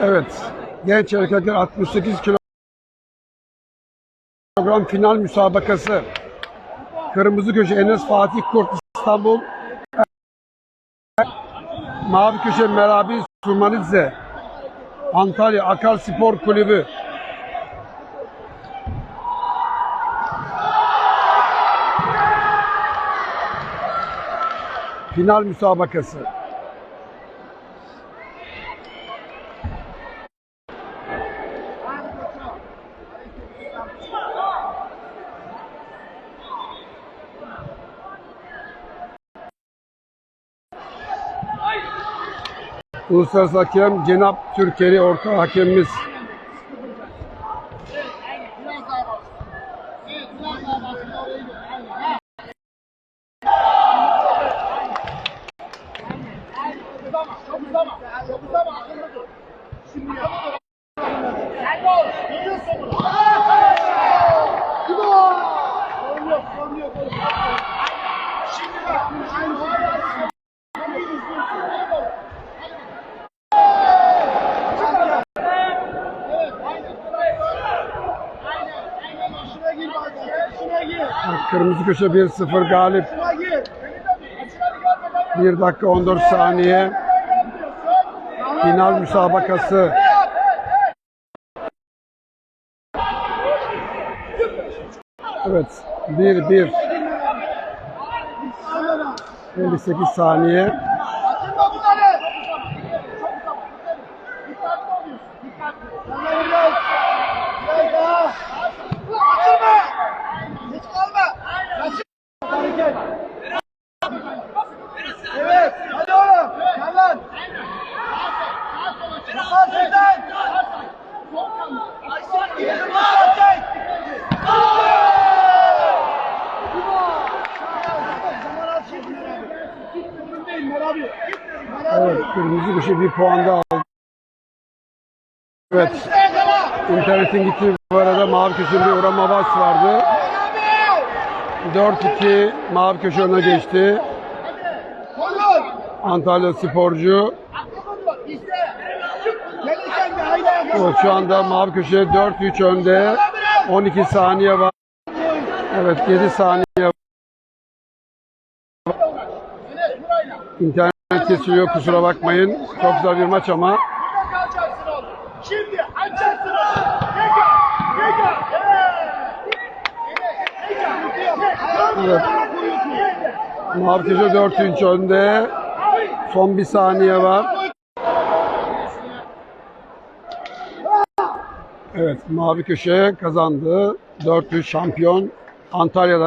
Evet. Genç erkekler 68 kilogram final müsabakası. Kırmızı köşe Enes Fatih Kurt İstanbul. Mavi köşe Merabi Surmanidze. Antalya Akal Spor Kulübü. Final müsabakası. Uluslararası hakem Cenap Türkeri orta hakemimiz. Kırmızı köşe 1-0 galip. 1 dakika 14 saniye. Final müsabakası. Evet. 1-1. 58 saniye. Evet. Kırmızı köşe bir puan da aldı. Evet. İnternetin gittiği bu arada mavi köşede bir uğrama baş vardı. Merabi. 4-2 mavi köşe öne geçti. Antalya sporcu. Evet, şu anda mavi köşe 4-3 önde. 12 saniye var. Evet 7 saniye var. İnternet kesiliyor kusura bakmayın. Çok güzel bir maç ama. Şimdi. Evet. Evet. Mavi köşe 4-3 önde. Son bir saniye var. Evet mavi köşe kazandı. 4-3 şampiyon Antalya'da.